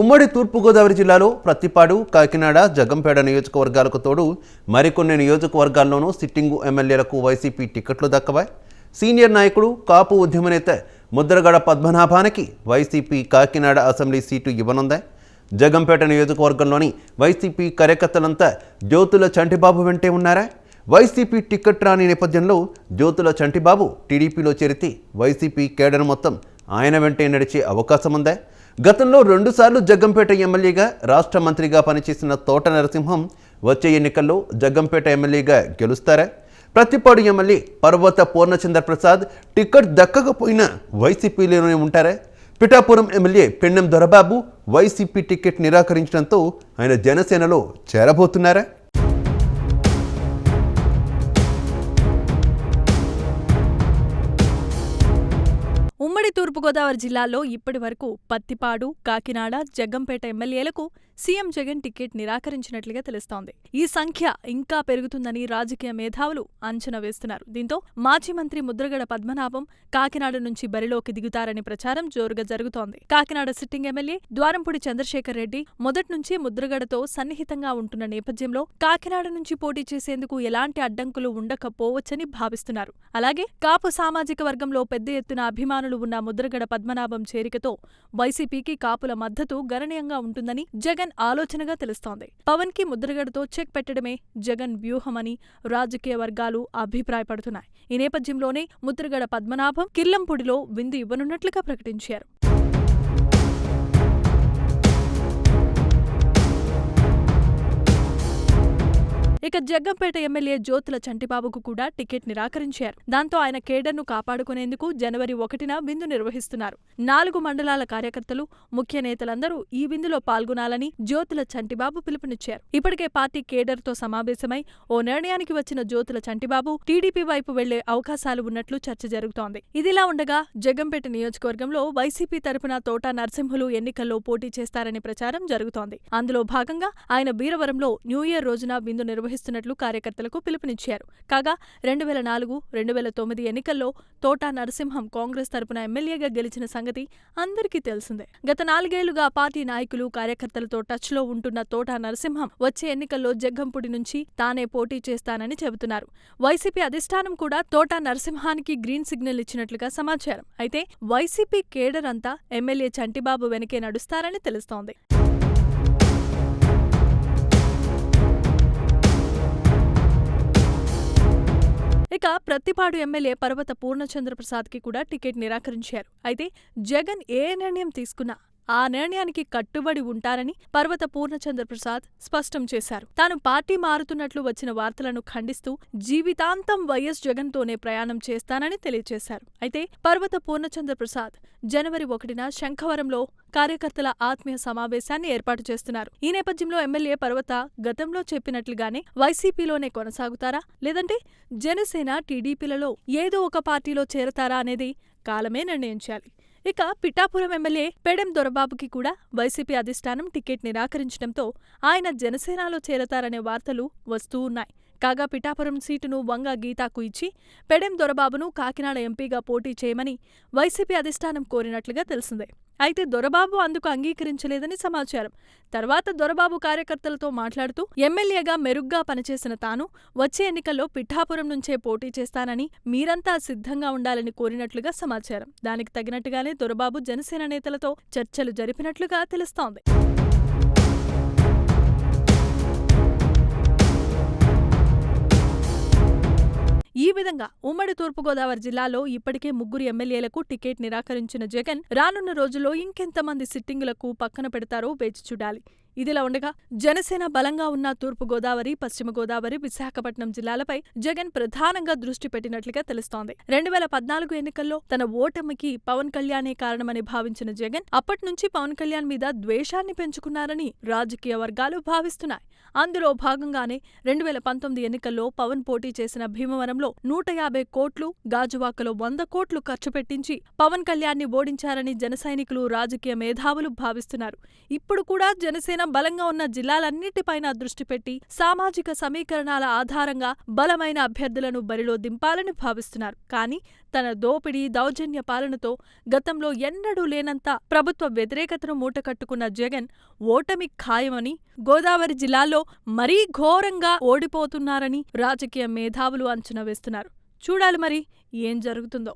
ఉమ్మడి తూర్పుగోదావరి జిల్లాలో ప్రత్తిపాడు కాకినాడ జగంపేట నియోజకవర్గాలకు తోడు మరికొన్ని నియోజకవర్గాల్లోనూ సిట్టింగు ఎమ్మెల్యేలకు వైసీపీ టికెట్లు దక్కవాయి. సీనియర్ నాయకుడు కాపు ఉద్యమ నేత ముద్రగడ పద్మనాభానికి వైసీపీ కాకినాడ అసెంబ్లీ సీటు ఇవ్వనుందా. జగంపేట నియోజకవర్గంలోని వైసీపీ కార్యకర్తలంతా జ్యోతుల చంటిబాబు వెంటే ఉన్నారా? వైసీపీ టికెట్ రాని నేపథ్యంలో జ్యోతుల చంటిబాబు టీడీపీలో చేరితే వైసీపీ కేడర్ మొత్తం ఆయన వెంటే నడిచే అవకాశం ఉందా గతంలో రెండుసార్లు జగ్గంపేట ఎమ్మెల్యేగా రాష్ట్ర మంత్రిగా పనిచేసిన తోట నరసింహం వచ్చే ఎన్నికల్లో జగ్గంపేట ఎమ్మెల్యేగా గెలుస్తారా? ప్రతిపాడు ఎమ్మెల్యే పర్వత పూర్ణచంద్ర ప్రసాద్ టికెట్ దక్కకపోయినా వైసీపీలోనే ఉంటారా? Pithapuram MLA Pendem Dorababu YCP ticket నిరాకరించడంతో ఆయన జనసేనలో చేరబోతున్నారా? తూర్పుగోదావరి జిల్లాలో ఇప్పటి వరకు పత్తిపాడు కాకినాడ జగ్గంపేట ఎమ్మెల్యేలకు సీఎం జగన్ టికెట్ నిరాకరించినట్లుగా తెలుస్తోంది. ఈ సంఖ్య ఇంకా పెరుగుతుందని రాజకీయ మేధావులు అంచనా వేస్తున్నారు. దీంతో మాజీ మంత్రి ముద్రగడ పద్మనాభం కాకినాడ నుంచి బరిలోకి దిగుతారని ప్రచారం జోరుగా జరుగుతోంది. కాకినాడ సిట్టింగ్ ఎమ్మెల్యే ద్వారంపూడి చంద్రశేఖర్ రెడ్డి మొదటి నుంచి ముద్రగడతో సన్నిహితంగా ఉంటున్న నేపథ్యంలో కాకినాడ నుంచి పోటీ చేసేందుకు ఎలాంటి అడ్డంకులు ఉండకపోవచ్చని భావిస్తున్నారు. అలాగే కాపు సామాజిక వర్గంలో పెద్ద ఎత్తున అభిమానులు ఉన్న ముద్రగడ పద్మనాభం చేరికతో వైసీపీకి కాపుల మద్దతు గణనీయంగా ఉంటుందని జగన్ ఆలోచనగా తెలుస్తోంది. పవన్కి ముద్రగడతో చెక్ పెట్టడమే జగన్ వ్యూహమని రాజకీయ వర్గాలు అభిప్రాయపడుతున్నాయి. ఈ నేపథ్యంలోనే ముద్రగడ పద్మనాభం కిర్లంపూడిలో విందు ఇవ్వనున్నట్లుగా ప్రకటించారు. ఇక జగ్గంపేట ఎమ్మెల్యే జ్యోతుల చంటిబాబుకు కూడా టికెట్ నిరాకరించారు. దాంతో ఆయన కేడర్ను కాపాడుకునేందుకు జనవరి ఒకటిన విందు నిర్వహిస్తున్నారు. నాలుగు మండలాల కార్యకర్తలు ముఖ్య నేతలందరూ ఈ విందులో పాల్గొనాలని జ్యోతుల చంటిబాబు పిలుపునిచ్చారు. ఇప్పటికే పార్టీ కేడర్తో సమావేశమై ఓ నిర్ణయానికి వచ్చిన జ్యోతుల చంటిబాబు టీడీపీ వైపు వెళ్ళే అవకాశాలు ఉన్నట్లు చర్చ జరుగుతోంది. ఇదిలా ఉండగా జగ్గంపేట నియోజకవర్గంలో వైసీపీ తరపున తోట నరసింహులు ఎన్నికల్లో పోటీ చేస్తారని ప్రచారం జరుగుతోంది. అందులో భాగంగా ఆయన వీరవరంలో న్యూ ఇయర్ రోజున విందు నిర్వహిస్తున్నట్లు కార్యకర్తలకు పిలుపునిచ్చారు. కాగా రెండు వేల నాలుగు రెండు వేల తొమ్మిది ఎన్నికల్లో తోటా నరసింహం కాంగ్రెస్ తరపున ఎమ్మెల్యేగా గెలిచిన సంగతి అందరికీ తెలిసిందే. గత నాలుగేళ్ళుగా పార్టీ నాయకులు కార్యకర్తలతో టచ్లో ఉంటున్న తోటా నరసింహం వచ్చే ఎన్నికల్లో జగ్గంపుడి నుంచి తానే పోటీ చేస్తానని చెబుతున్నారు. వైసీపీ అధిష్టానం కూడా తోటా నరసింహానికి గ్రీన్ సిగ్నల్ ఇచ్చినట్లుగా సమాచారం. అయితే వైసీపీ కేడర్ అంతా ఎమ్మెల్యే చంటిబాబు వెనకే నడుస్తారని తెలుస్తోంది. ఇక ప్రత్తిపాడు ఎమ్మెల్యే పర్వత పూర్ణచంద్రప్రసాద్కి కూడా టికెట్ నిరాకరించారు. అయితే జగన్ ఏ నిర్ణయం తీసుకున్నా ఆ నిర్ణయానికి కట్టుబడి ఉంటారని పర్వత పూర్ణచంద్రప్రసాద్ స్పష్టం చేశారు. తాను పార్టీ మారుతున్నట్లు వచ్చిన వార్తలను ఖండిస్తూ జీవితాంతం వైఎస్ జగన్తోనే ప్రయాణం చేస్తానని తెలియజేశారు. అయితే పర్వత పూర్ణచంద్రప్రసాద్ జనవరి ఒకటిన శంఖవరంలో కార్యకర్తల ఆత్మీయ సమావేశాన్ని ఏర్పాటు చేస్తున్నారు. ఈ నేపథ్యంలో ఎమ్మెల్యే పర్వత గతంలో చెప్పినట్లుగానే వైసీపీలోనే కొనసాగుతారా? లేదంటే జనసేన టీడీపీలలో ఏదో ఒక పార్టీలో చేరతారా అనేది కాలమే నిర్ణయించాలి. ఇక పిఠాపురం ఎమ్మెల్యే పెడెం దొరబాబుకి కూడా వైసీపీ అధిష్టానం టికెట్ నిరాకరించడంతో ఆయన జనసేనలో చేరతారనే వార్తలు వస్తూ ఉన్నాయి. కాగా పిఠాపురం సీటును వంగ గీతాకు ఇచ్చి పెడెం దొరబాబును కాకినాడ ఎంపీగా పోటీ చేయమని వైసీపీ అధిష్టానం కోరినట్లుగా తెలిసిందే. అయితే దొరబాబు అందుకు అంగీకరించలేదని సమాచారం. తర్వాత దొరబాబు కార్యకర్తలతో మాట్లాడుతూ ఎమ్మెల్యేగా మెరుగ్గా పనిచేసిన తాను వచ్చే ఎన్నికల్లో పిఠాపురం నుంచే పోటీ చేస్తానని మీరంతా సిద్ధంగా ఉండాలని కోరినట్లుగా సమాచారం. దానికి తగినట్టుగానే దొరబాబు జనసేన నేతలతో చర్చలు జరిపినట్లుగా తెలుస్తోంది. విధంగా ఉమ్మడి తూర్పుగోదావరి జిల్లాలో ఇప్పటికే ముగ్గురు ఎమ్మెల్యేలకు టికెట్ నిరాకరించిన జగన్ రానున్న రోజుల్లో ఇంకెంతమంది సిట్టింగులకు పక్కన పెడతారో వేచి చూడాలి. ఇదిలా ఉండగా జనసేన బలంగా ఉన్న తూర్పు గోదావరి పశ్చిమ గోదావరి విశాఖపట్నం జిల్లాలపై జగన్ ప్రధానంగా దృష్టి పెట్టినట్లుగా తెలుస్తోంది. రెండు వేల పద్నాలుగు ఎన్నికల్లో తన ఓటమికి పవన్ కళ్యాణే కారణమని భావించిన జగన్ అప్పటి నుంచి పవన్ కళ్యాణ్ మీద ద్వేషాన్ని పెంచుకున్నారని రాజకీయ వర్గాలు భావిస్తున్నాయి. అందులో భాగంగానే రెండు వేల పంతొమ్మిది ఎన్నికల్లో పవన్ పోటీ చేసిన భీమవరంలో నూట యాభై కోట్లు గాజువాకలో వంద కోట్లు ఖర్చు పెట్టించి పవన్ కళ్యాణ్ని ఓడించారని జనసైనికులు రాజకీయ మేధావులు భావిస్తున్నారు. ఇప్పుడు కూడా జనసేన బలంగా ఉన్న జిల్లాలన్నిటిపైన దృష్టి పెట్టి సామాజిక సమీకరణాల ఆధారంగా బలమైన అభ్యర్థులను బరిలో దింపాలని భావిస్తున్నారు. కానీ తన దోపిడీ దౌర్జన్య పాలనతో గతంలో ఎన్నడూ లేనంత ప్రభుత్వ వ్యతిరేకతను మూటకట్టుకున్న జగన్ ఓటమి ఖాయమని గోదావరి జిల్లాలో మరీ ఘోరంగా ఓడిపోతున్నారని రాజకీయ మేధావులు అంచనా వేస్తున్నారు. చూడాలి మరి ఏం జరుగుతుందో.